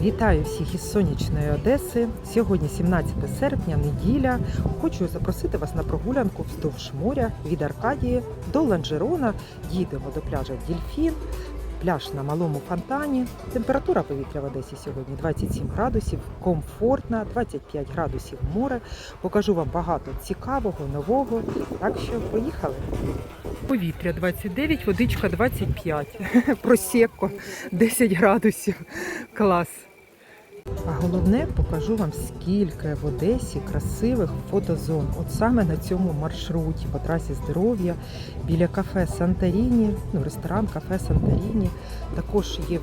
Вітаю всіх із сонячної Одеси. Сьогодні 17 серпня, неділя. Хочу запросити вас на прогулянку вздовж моря від Аркадії до Ланжерона. Їдемо до пляжа Дільфін. Пляж на малому фонтані. Температура повітря в Одесі сьогодні 27 градусів, комфортна, 25 градусів море. Покажу вам багато цікавого, нового. Так що поїхали. Повітря 29, водичка 25. Просеко 10 градусів. Клас. А головне покажу вам скільки в Одесі красивих фотозон. От саме на цьому маршруті по трасі здоров'я біля кафе Санторіні, ну ресторан кафе Санторіні. Також є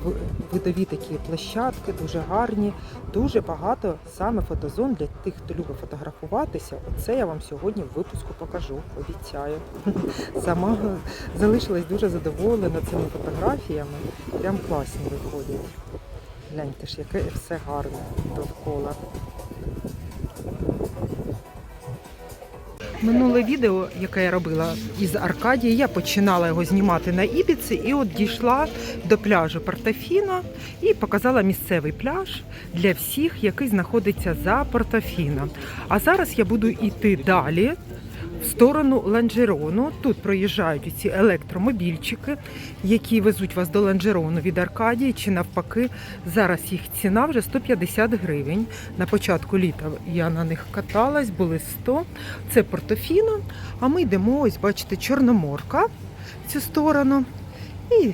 видові такі площадки, дуже гарні, дуже багато саме фотозон для тих, хто любить фотографуватися. Оце я вам сьогодні в випуску покажу. Обіцяю. Сама залишилась дуже задоволена цими фотографіями. Прям класні виходять. Гляньте ж, яке все гарне довкола. Минуле відео, яке я робила із Аркадії, я починала його знімати на Ібіці і от дійшла до пляжу Портофіно і показала місцевий пляж для всіх, який знаходиться за Портофіно. А зараз я буду йти далі сторону Ланжерону. Тут проїжджають ці електромобільчики, які везуть вас до Ланжерону від Аркадії чи навпаки. Зараз їх ціна вже 150 гривень. На початку літа я на них каталась, були 100. Це Портофіно. А ми йдемо, ось бачите, Чорноморка в цю сторону. І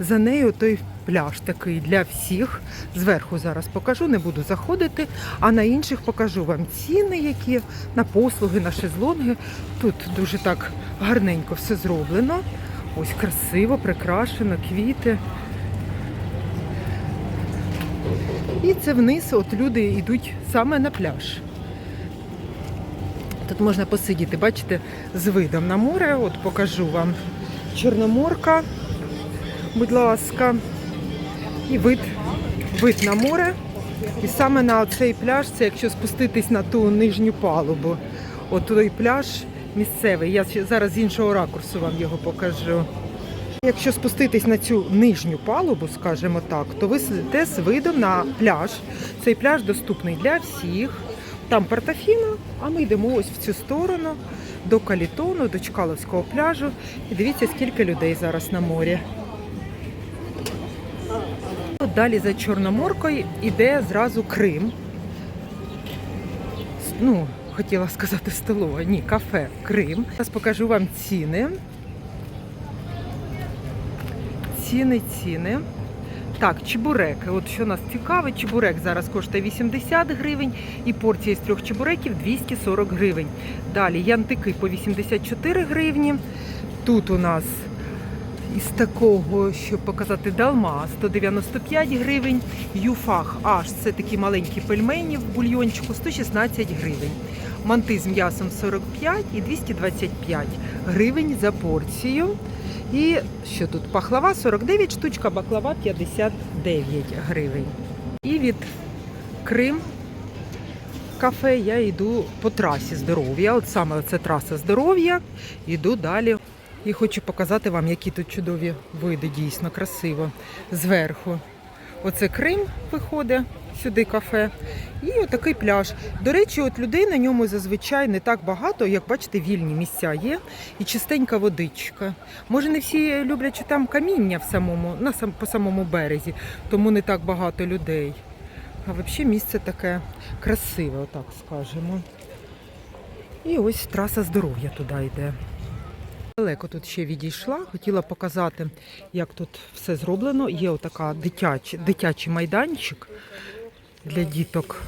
за нею той пляж такий для всіх. Зверху зараз покажу, не буду заходити, а на інших покажу вам ціни, які на послуги, на шезлонги. Тут дуже так гарненько все зроблено. Ось красиво, прикрашено, квіти. І це вниз, от люди йдуть саме на пляж. Тут можна посидіти, бачите, з видом на море. От покажу вам Чорноморка, будь ласка, і вид, вид на море. І саме на цей пляж, це якщо спуститись на ту нижню палубу. От той пляж місцевий. Я зараз з іншого ракурсу вам його покажу. Якщо спуститись на цю нижню палубу, скажімо так, то ви сидите з видом на пляж. Цей пляж доступний для всіх. Там Портофіно, а ми йдемо ось в цю сторону до Калітону, до Чкаловського пляжу. І дивіться, скільки людей зараз на морі. Далі за Чорноморкою йде зразу Крим. Ну, хотіла сказати столова, ні, кафе Крим. Зараз покажу вам ціни. Ціни, ціни. Так, чебуреки. От що нас цікавить, чебурек зараз коштує 80 гривень і порція з трьох чебуреків 240 гривень. Далі янтики по 84 гривні. Тут у нас із такого, щоб показати далма, 195 гривень. Юфах аж це такі маленькі пельмені в бульйончику 116 гривень. Манти з м'ясом 45 і 225 гривень за порцію. І що тут? Пахлава 49 штучка, баклава 59 гривень. І від Крим кафе я йду по трасі здоров'я. От саме це траса здоров'я. Йду далі. І хочу показати вам, які тут чудові види, дійсно красиво. Зверху. Оце Крим виходить сюди кафе. І отакий пляж. До речі, от людей на ньому зазвичай не так багато, як бачите, вільні місця є і чистенька водичка. Може, не всі люблять, що там каміння в самому, на сам, по самому березі, тому не так багато людей. А взагалі місце таке красиве, отак скажемо. І ось траса здоров'я туди йде. Далеко тут ще відійшла, хотіла показати, як тут все зроблено. Є отака дитячий, дитячий майданчик для діток.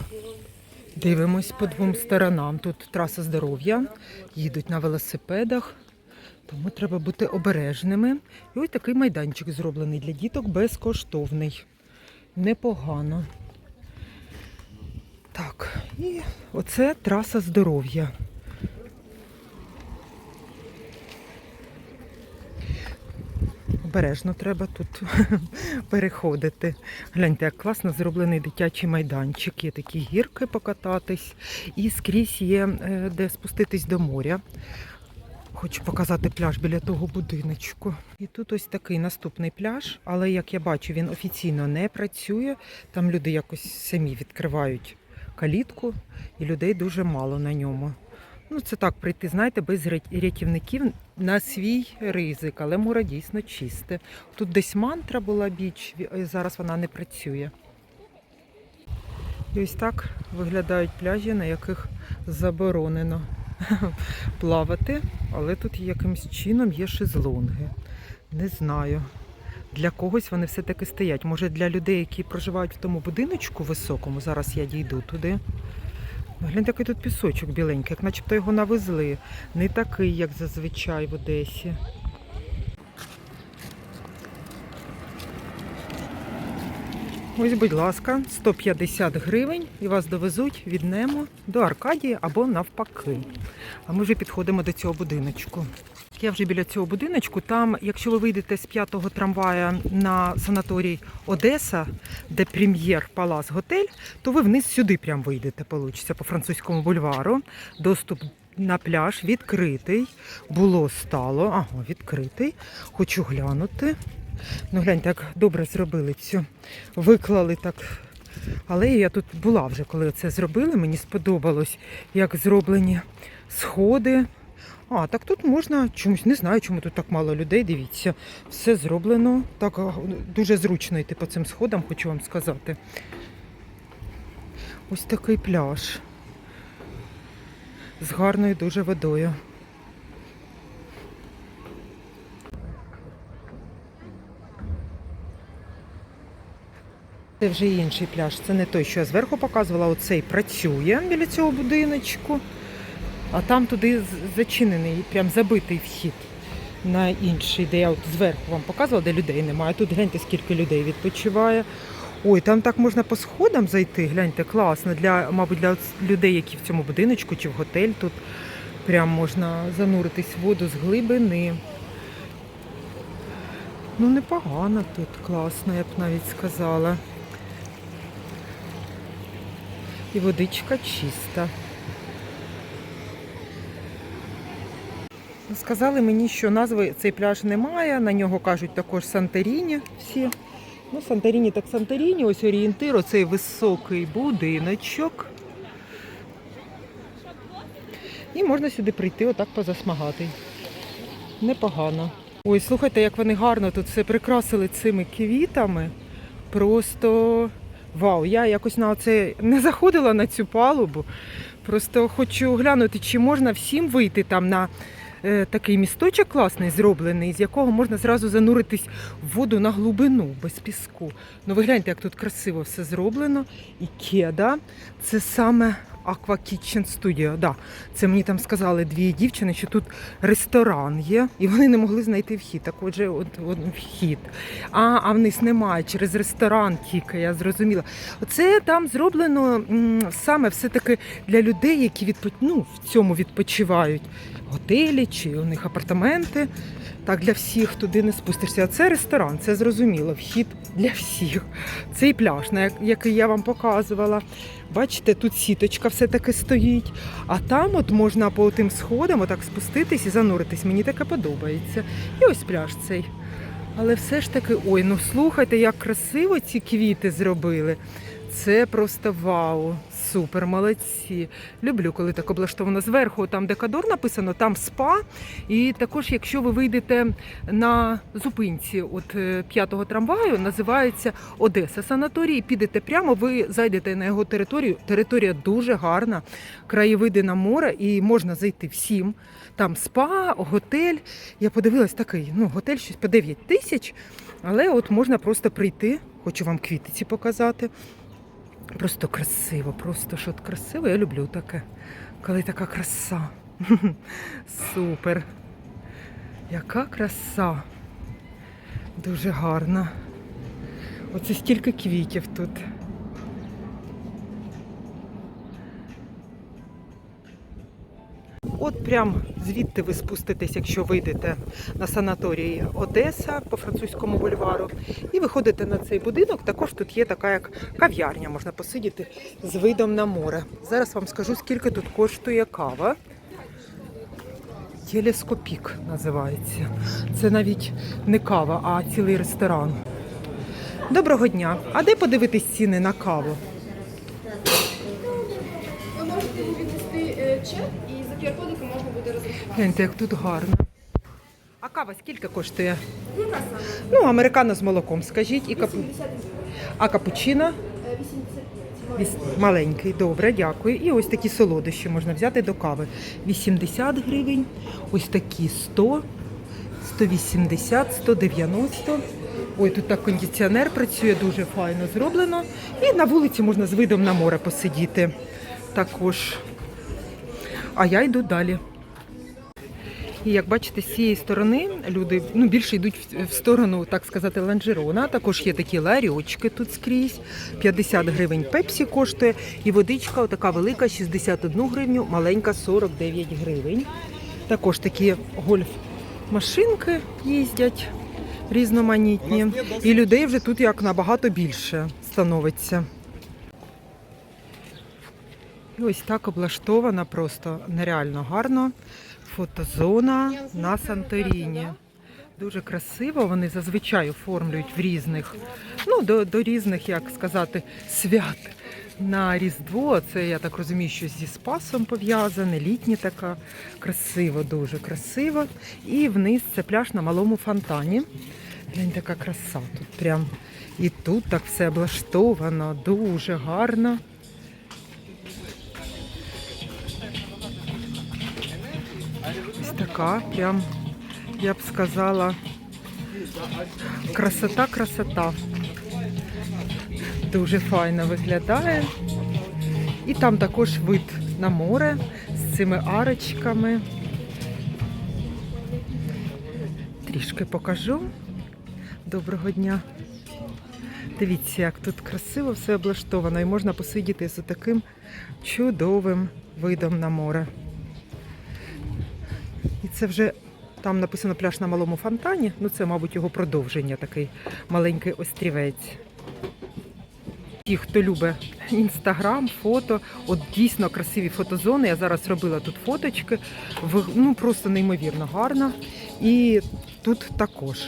Дивимось по двом сторонам. Тут траса здоров'я, їдуть на велосипедах, тому треба бути обережними. І ось такий майданчик зроблений для діток безкоштовний. Непогано. Так, і оце траса здоров'я. Обережно треба тут переходити. Гляньте, як класно зроблений дитячий майданчик. Є такі гірки покататись, і скрізь є е, де спуститись до моря. Хочу показати пляж біля того будиночку. І тут ось такий наступний пляж, але як я бачу, він офіційно не працює. Там люди якось самі відкривають калітку, і людей дуже мало на ньому. Ну, це так прийти, знаєте, без рятівників на свій ризик, але море дійсно чисте. Тут десь мантра була біч, зараз вона не працює. І ось так виглядають пляжі, на яких заборонено плавати, але тут якимось чином є шезлонги. Не знаю. Для когось вони все-таки стоять. Може для людей, які проживають в тому будиночку високому, зараз я дійду туди. Глянь, який тут пісочок біленький, як начебто його навезли. Не такий, як зазвичай в Одесі. Ось, будь ласка, 150 гривень і вас довезуть від Немо до Аркадії або навпаки. А ми вже підходимо до цього будиночку. Я вже біля цього будиночку. Там, якщо ви вийдете з п'ятого трамвая на санаторій Одеса, де прем'єр Палас Готель, то ви вниз сюди прям вийдете, получиться по французькому бульвару. Доступ на пляж відкритий. Було стало. Ага, відкритий. Хочу глянути. Ну, гляньте, як добре зробили цю. Виклали так. Але я тут була вже, коли це зробили. Мені сподобалось, як зроблені сходи. А, так тут можна чомусь, не знаю, чому тут так мало людей. Дивіться, все зроблено. Так дуже зручно йти по цим сходам, хочу вам сказати. Ось такий пляж. З гарною дуже водою. Це вже інший пляж. Це не той, що я зверху показувала. Оцей працює біля цього будиночку. А там туди зачинений, прям забитий вхід на інший, де я от зверху вам показувала, де людей немає. Тут гляньте, скільки людей відпочиває. Ой, там так можна по сходам зайти. Гляньте, класно. Для, мабуть, для людей, які в цьому будиночку чи в готель тут прям можна зануритись в воду з глибини. Ну, непогано тут, класно, я б навіть сказала. І водичка чиста. Сказали мені, що назви цей пляж немає, на нього кажуть також Санторіні всі. Ну, Санторіні так Санторіні, ось орієнтир, оцей високий будиночок. І можна сюди прийти, отак позасмагати. Непогано. Ой, слухайте, як вони гарно тут все прикрасили цими квітами. Просто вау, я якось на це не заходила на цю палубу. Просто хочу глянути, чи можна всім вийти там на е, такий місточок класний зроблений, з якого можна зразу зануритись в воду на глибину без піску. Ну ви гляньте, як тут красиво все зроблено. І кеда це саме Aqua Kitchen Studio. Да, це мені там сказали дві дівчини, що тут ресторан є, і вони не могли знайти вхід. Так отже, от, от вхід. А, а вниз немає, через ресторан тільки, я зрозуміла. Оце там зроблено саме все-таки для людей, які відпо... ну, в цьому відпочивають. Готелі чи у них апартаменти. Так, для всіх туди не спустишся. Це ресторан, це зрозуміло, вхід для всіх. Цей пляж, на який я вам показувала. Бачите, тут сіточка все-таки стоїть. А там от можна по тим сходам отак спуститись і зануритись. Мені таке подобається. І ось пляж цей. Але все ж таки, ой, ну слухайте, як красиво ці квіти зробили. Це просто вау, супер, молодці. Люблю, коли так облаштовано зверху, там де кадор написано, там спа. І також, якщо ви вийдете на зупинці от е, п'ятого трамваю, називається Одеса санаторій. Підете прямо, ви зайдете на його територію. Територія дуже гарна, краєвиди на море, і можна зайти всім. Там спа, готель. Я подивилась такий, ну, готель щось по 9 тисяч, але от можна просто прийти. Хочу вам квіти ці показати. Просто красиво, просто що красиво. Я люблю таке, коли така краса. Супер. Яка краса. Дуже гарна. Оце стільки квітів тут. От прям звідти ви спуститесь, якщо вийдете на санаторії Одеса по французькому бульвару, і виходите на цей будинок. Також тут є така як кав'ярня, можна посидіти з видом на море. Зараз вам скажу, скільки тут коштує кава. Телескопік називається. Це навіть не кава, а цілий ресторан. Доброго дня. А де подивитись ціни на каву? QR-кодиком можна буде розрахувати. Гляньте, як тут гарно. А кава скільки коштує? Яка саме? Ну, американо з молоком, скажіть, і капу... 80 а капучино Е, 85. Маленький. Добре, дякую. І ось такі солодощі можна взяти до кави. 80 гривень, ось такі 100, 180, 190. Ой, тут так кондиціонер працює, дуже файно зроблено. І на вулиці можна з видом на море посидіти. Також. А я йду далі. І як бачите, з цієї сторони люди ну, більше йдуть в- сторону, так сказати, ланжерона. Також є такі ларьочки тут скрізь. 50 гривень пепсі коштує. І водичка, така велика, 61 гривню, маленька 49 гривень. Також такі гольф-машинки їздять різноманітні. І людей вже тут як набагато більше становиться. І ось так облаштована просто нереально гарно. Фотозона на Санторіні. Дуже красиво. Вони зазвичай оформлюють в різних, ну до, до різних, як сказати, свят. На Різдво, це я так розумію, що зі Спасом пов'язане, літнє така красиво, дуже красиво. І вниз це пляж на малому фонтані. Глянь, така краса тут прям. І тут так все облаштовано, дуже гарно. Ось така, прям, я б сказала, красота, красота. Дуже файно виглядає. І там також вид на море з цими арочками. Трішки покажу. Доброго дня. Дивіться, як тут красиво все облаштовано і можна посидіти з таким чудовим видом на море. Це вже там написано пляж на малому фонтані. Ну це, мабуть, його продовження, такий маленький острівець. Ті, хто любить інстаграм, фото, от дійсно красиві фотозони. Я зараз робила тут фоточки, ну просто неймовірно гарно. І тут також.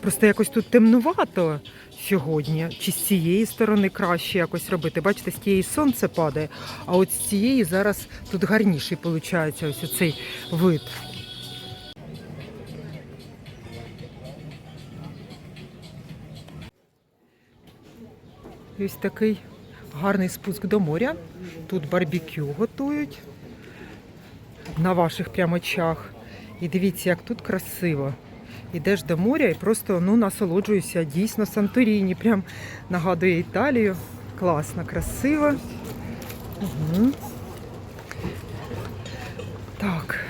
Просто якось тут темнувато сьогодні. Чи з цієї сторони краще якось робити. Бачите, з тієї сонце падає, а от з цієї зараз тут гарніший виходить ось цей вид. Ось такий гарний спуск до моря. Тут барбекю готують на ваших прямо очах. І дивіться, як тут красиво. Ідеш до моря і просто ну, насолоджуюся. Дійсно Санторіні. Прям нагадує Італію. Класно, красиво. Угу. Так.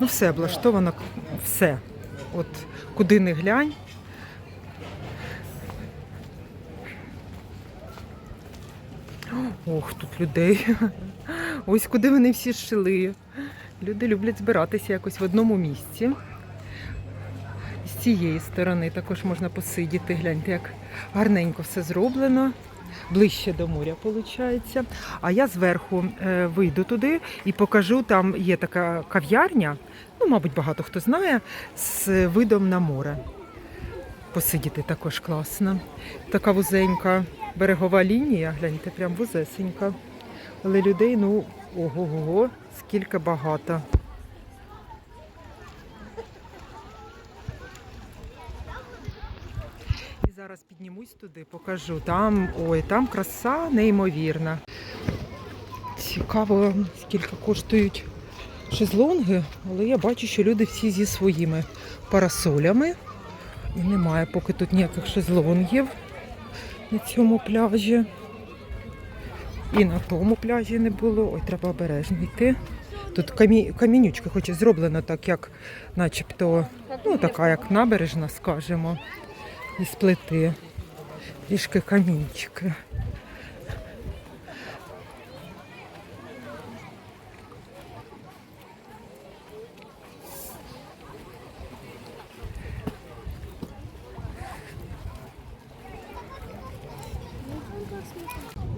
Ну, все облаштовано, все. От куди не глянь. Ох, тут людей. Ось куди вони всі шли. Люди люблять збиратися якось в одному місці. З цієї сторони також можна посидіти. Гляньте, як гарненько все зроблено. Ближче до моря, виходить. А я зверху е, вийду туди і покажу, там є така кав'ярня, ну, мабуть, багато хто знає, з видом на море. Посидіти також класно. Така вузенька берегова лінія, гляньте, прям вузесенька. Але людей, ну, ого-го, скільки багато. І зараз піднімусь туди, покажу. Там, ой, там краса неймовірна. Цікаво, скільки коштують шезлонги, але я бачу, що люди всі зі своїми парасолями. І немає поки тут ніяких шезлонгів на цьому пляжі. І на тому пляжі не було. Ой, треба обережно йти. Тут камі... камінючки, хоч і зроблено так, як начебто, ну така як набережна, скажімо, із плити. Трішки камінчики.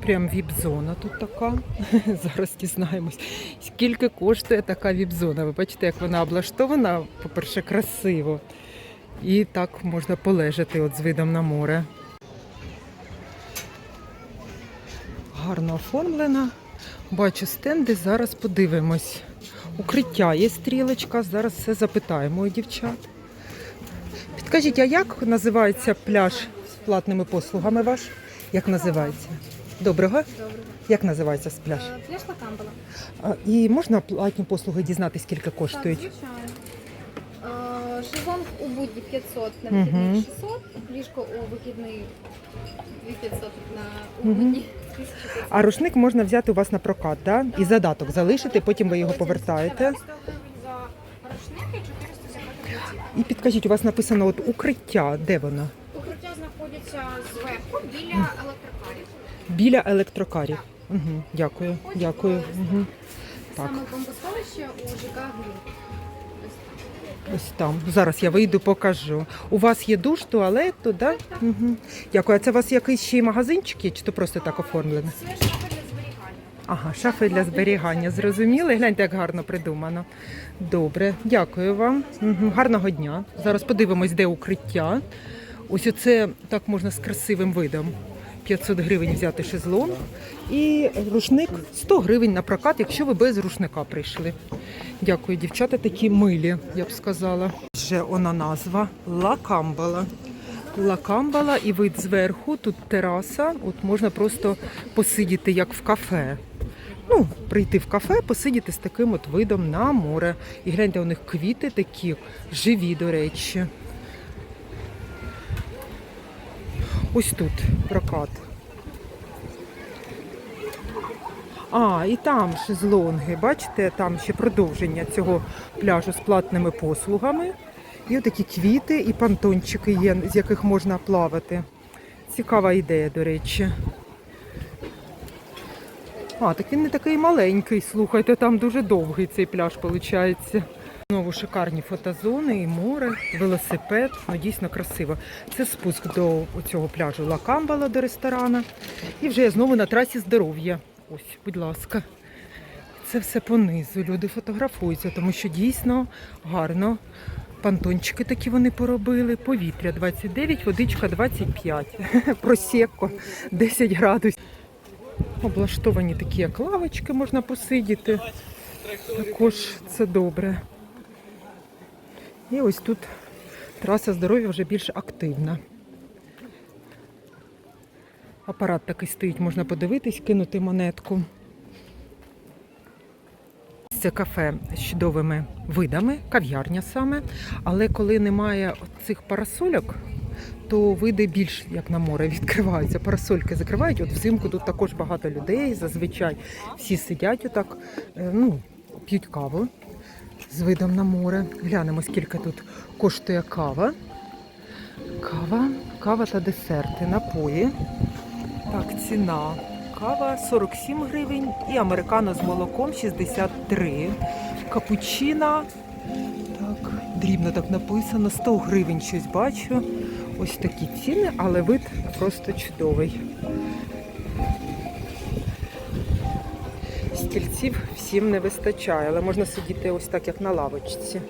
Прям віп-зона тут така. Зараз дізнаємось, скільки коштує така віп-зона. Ви бачите, як вона облаштована, по-перше, красиво. І так можна полежати от з видом на море. Гарно оформлена. Бачу стенди, зараз подивимось. Укриття є стрілочка, зараз все запитаємо у дівчат. Підкажіть, а як називається пляж з платними послугами ваш? Як називається? Доброго? Добре. Як називається з пляж? Е, Пляж Лакамбала. А, І можна платні послуги дізнати, скільки коштують? Так, звичайно. Е, Шезлонг у будні 500, на Мгм. вихідний 600, ліжко у вихідний 2500 на у Мгм. будні 1500. А рушник можна взяти у вас на прокат, да? і задаток залишити, потім ви його повертаєте. за рушник і 400 за категорії. І підкажіть, у вас написано от укриття, де воно? Знаходиться зверху біля електрокарів. Біля електрокарів. Угу, дякую, дякую. Угу. Так. Саме бомбосховище у ЖК Грін. Ось Ось там. Зараз я вийду, покажу. У вас є душ, туалет, тут, да? Угу. Дякую. А це у вас якийсь ще й магазинчик є, чи то просто так оформлено? Це шафа для зберігання. Ага, шафи для зберігання. Зрозуміли? Гляньте, як гарно придумано. Добре, дякую вам. Угу. Гарного дня. Зараз подивимось, де укриття. Ось оце так можна з красивим видом. 500 гривень взяти шезлонг. І рушник 100 гривень на прокат, якщо ви без рушника прийшли. Дякую, дівчата, такі милі, я б сказала. Вже вона назва Лакамбала. Лакамбала і вид зверху, тут тераса, от можна просто посидіти як в кафе. Ну, прийти в кафе, посидіти з таким от видом на море. І гляньте, у них квіти такі живі, до речі. Ось тут прокат. А, і там шезлонги. Бачите, там ще продовження цього пляжу з платними послугами. І отакі квіти і понтончики є, з яких можна плавати. Цікава ідея, до речі. А, так він не такий маленький, слухайте, там дуже довгий цей пляж виходить. Знову шикарні фотозони і море, велосипед. Ну, дійсно красиво. Це спуск до цього пляжу Лакамбала до ресторана. І вже я знову на трасі здоров'я. Ось, будь ласка. Це все понизу. Люди фотографуються, тому що дійсно гарно. Пантончики такі вони поробили. Повітря 29, водичка 25. Просекко 10 градусів. Облаштовані такі як лавочки, можна посидіти. Також це добре. І ось тут траса здоров'я вже більш активна. Апарат такий стоїть, можна подивитись, кинути монетку. Це кафе з чудовими видами, кав'ярня саме. Але коли немає цих парасольок, то види більш як на море відкриваються. Парасольки закривають. От взимку тут також багато людей. Зазвичай всі сидять отак, е, ну, п'ють каву з видом на море. Глянемо, скільки тут коштує кава. Кава, кава та десерти, напої. Так, ціна. Кава 47 гривень і американо з молоком 63. Капучино. Так, дрібно так написано. 100 гривень щось бачу. Ось такі ціни, але вид просто чудовий. Стільців всім не вистачає, але можна сидіти ось так, як на лавочці.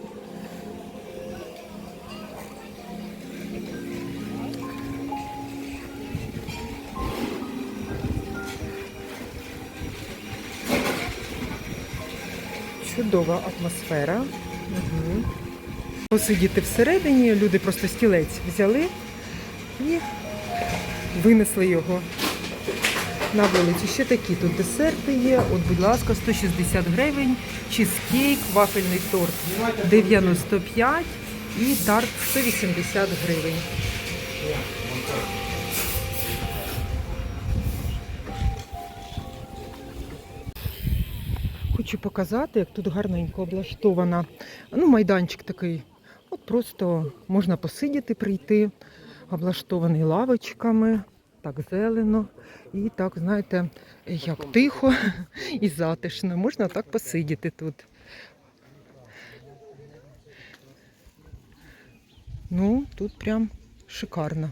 Чудова атмосфера. Угу. Посидіти всередині, люди просто стілець взяли і винесли його на вулицю. Ще такі тут десерти є. От, будь ласка, 160 гривень, чизкейк, вафельний торт 95 і тарт 180 гривень. Хочу показати, як тут гарненько облаштована. Ну, майданчик такий. От просто можна посидіти, прийти, облаштований лавочками, так зелено. І так, знаєте, як тихо і затишно. Можна так посидіти тут. Ну, тут прям шикарно.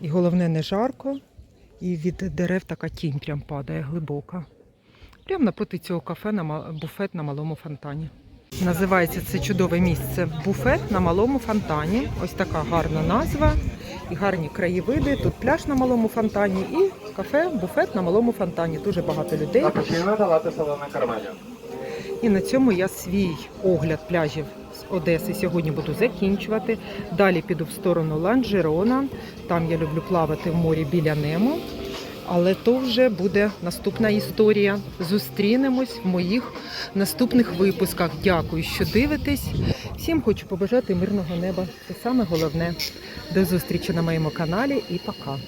І головне, не жарко. І від дерев така тінь прям падає глибока. Прямо напроти цього кафе на буфет на малому фонтані. Називається це чудове місце буфет на малому фонтані. Ось така гарна назва і гарні краєвиди. Тут пляж на малому фонтані і кафе, буфет на малому фонтані. Дуже багато людей. І на цьому я свій огляд пляжів з Одеси сьогодні буду закінчувати. Далі піду в сторону Ланжерона. Там я люблю плавати в морі біля Немо. Але то вже буде наступна історія. Зустрінемось в моїх наступних випусках. Дякую, що дивитесь. Всім хочу побажати мирного неба. Це саме головне. До зустрічі на моєму каналі і пока.